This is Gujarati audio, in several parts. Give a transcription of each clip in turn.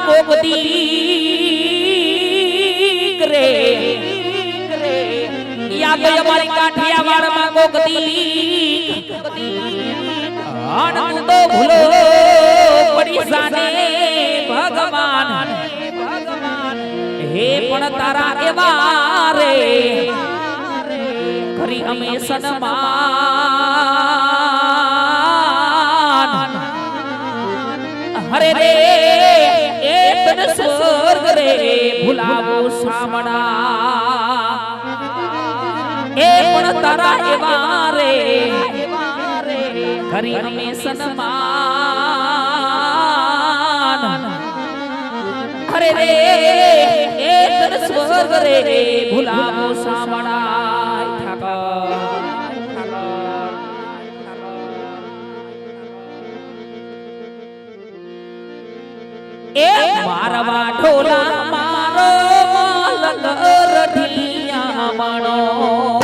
કોકતી રે યાદ અમારી કાઠિયાવાડમાં કોકતી આનંદ તો ભૂલો પડી સાને ભગવાન હે પણ તારા એવા રે ખરી અમે સન્માન હરે રે સ્વર્ગ રે ભૂલાવો સામણા. એ પણ તારા એવા રે. કરી અમે સન્માન. અરે રે એ સ્વર્ગ રે ભૂલાવો સામણા. એ મારવા ઢોલા મારો માલક રઢિયા મણો.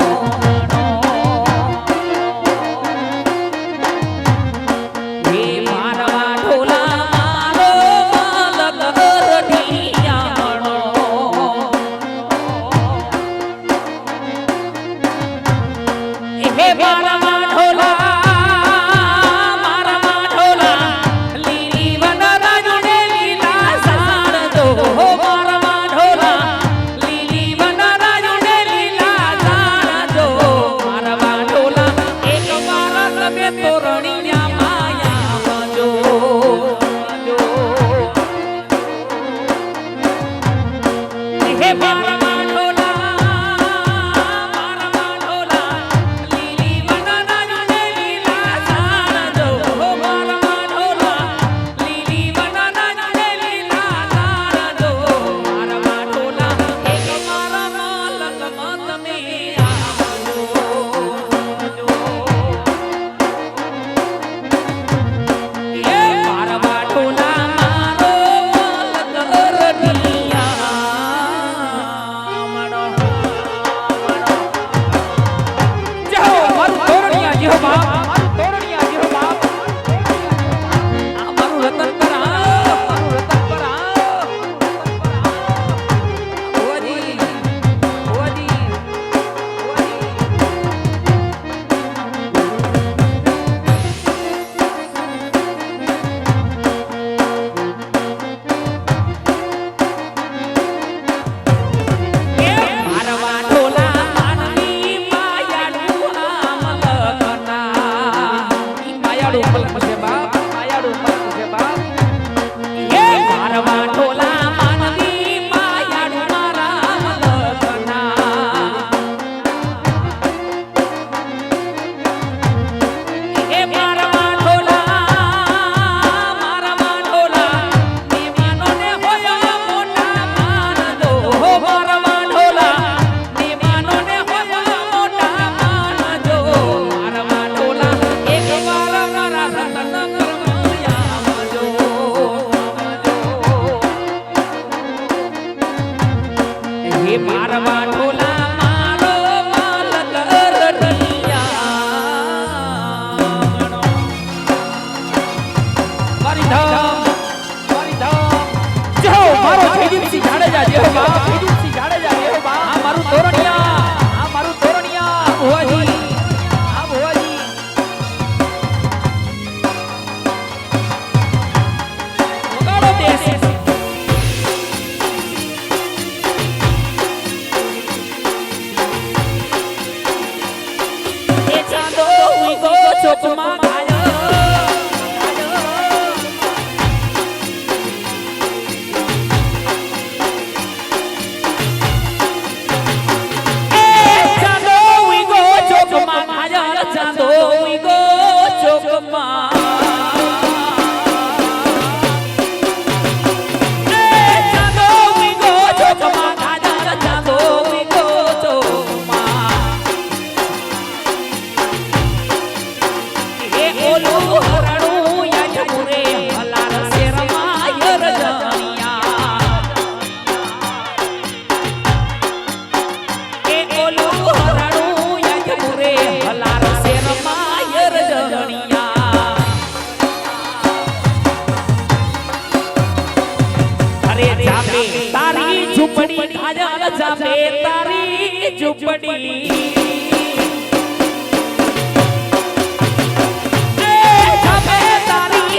ઝૂંપડી આજા જામે તારી ઝૂંપડી.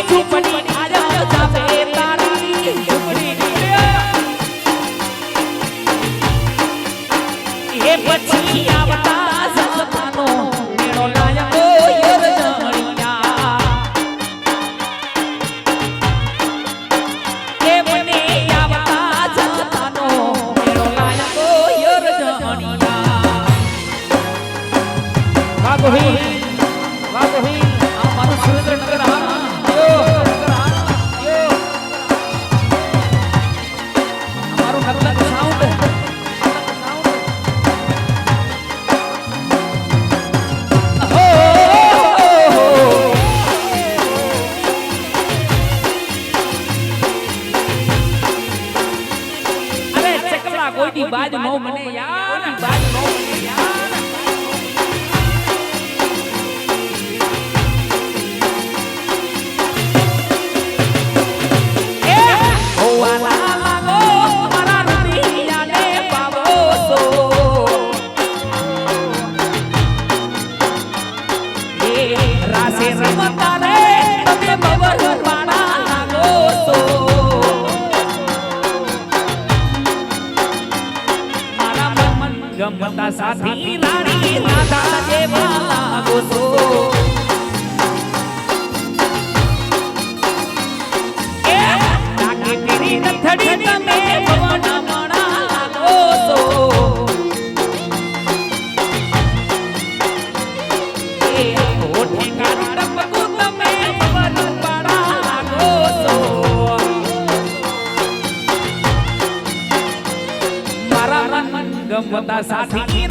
ઝૂંપડી. ઓટી બાજ મો મને યાર બાજ મો મને યાર ગમતા સાથી રાણી માતા જેવા લાગો છો. એ તાકી તેરી નથડી તમે ตสาธิต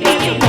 You.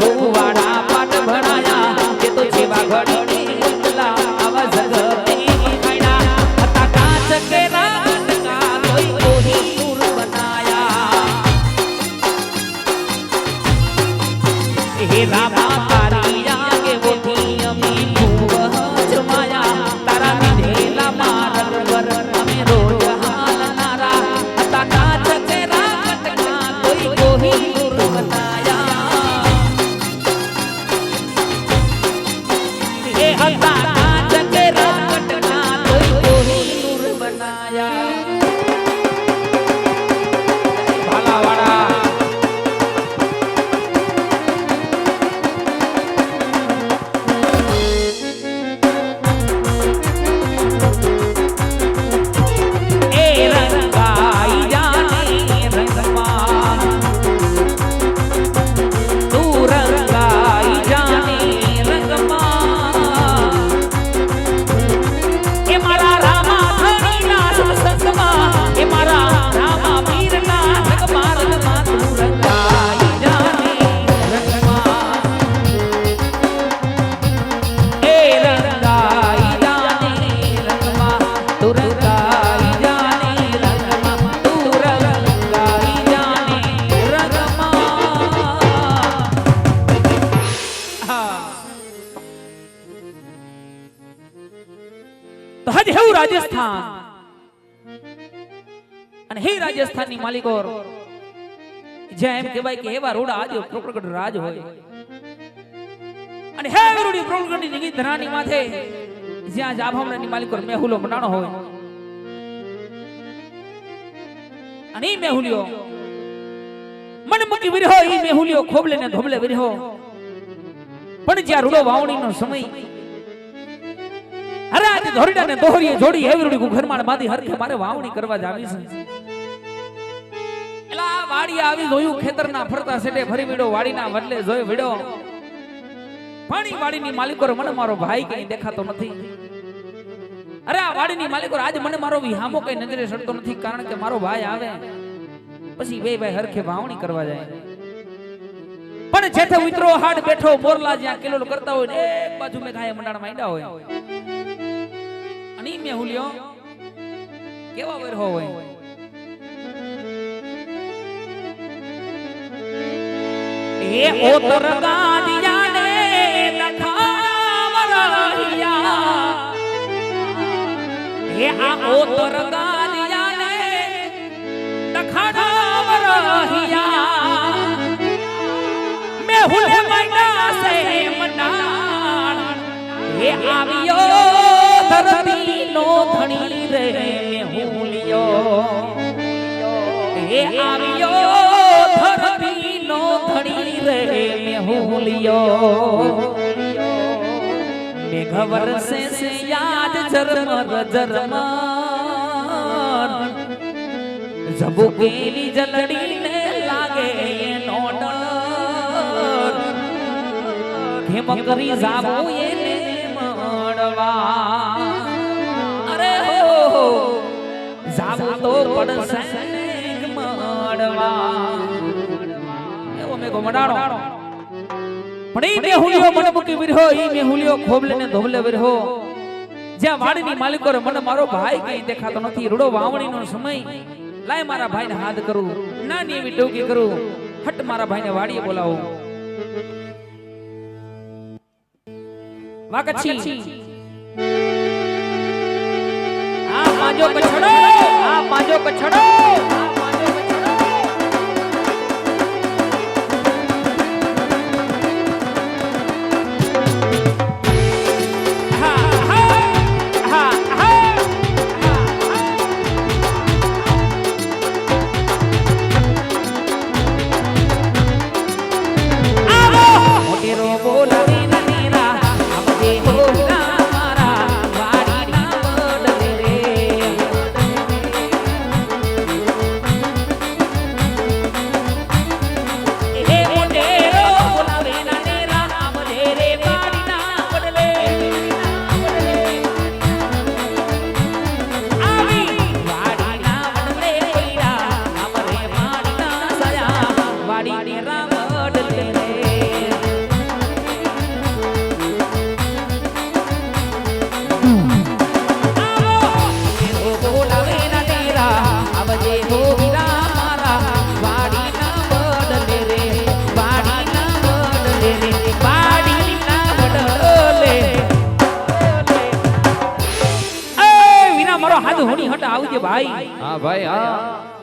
Oh. એ હતા અને હે રાજસ્થાનની માલિકો જ્યાં કહેવાય કે એવા રોડા આજે પ્રકટ રાજ હોય. અને હે વિરુડી પ્રકટની નિગી ધરાની માથે, જ્યાં જાભામણાની માલિકો મેહુલો મનાણો હોય. અને ઈ મેહુલિયો મન મૂકી વિરહો, ઈ મેહુલિયો ખોબલે ને ધોબલે વિરહો. પણ જ્યાં રૂડો વાવણીનો સમય અરે ધોરડા ને દોહરીએ જોડી એવરુડી ઘરમાળ બાંધી હરખે મારે વાવણી કરવા જ આવી છે. એલા આ વાડી આવી જોયું, ખેતરના ફરતા સેટે ફરી વિડો, વાડીના વડલે જોઈ વીડો. પાણી વાડીની માલિકો મને મારો ભાઈ કઈ દેખાતો નથી. અરે આ વાડીની માલિકો આજ મને મારો વિહામો કઈ નજરે સડતો નથી, કારણ કે મારો ભાઈ આવે. પછી બે ભાઈ હરખે વાવણી કરવા જાય. પણ જેઠે ઉતરો, હાડ બેઠો, મોરલા જ્યાં કિલોલ કરતા હોય ને, એક બાજુ મેં ખાય મંડાણ માંડ્યા હોય. અને મેં હુલ્યો કેવા વેરહો હોય એ ઓતર ગાદિયા ને લખાવરિયા હે આ ઓતર ગાદિયા ને લખાવરિયા મે હુલે મૈડા સે મંડાણ હે આવ્યો ધણી રે મે હુલિયો હે આવ્યો ધરતી નો ધણી રે મે હુલિયો મેઘ વરસે સે યાદ ઝરમર ઝરમર. ઝબુકેલી જલડી ને લાગે એનો ડર ઘેમ કરી જાવું એને મળવા તો પડશે ને મળવા એવો મે મડાણો. પણ ઈ મેહુલિયો મને મૂકી વિરહો ઈ મેહુલિયો ખોબલે ને ધોબલે વિરહો જ્યાં વાડીની માલિકો મને મારો ભાઈ કઈ દેખાતો નથી, રૂડો વાવણીનો સમય. લાય મારા ભાઈને હાથ કરું, નાની એવી ડોકી કરું. હટ મારા ભાઈને વાડીએ બોલાવો. વાકછી માજો કછડો આ પાંજો કછડો.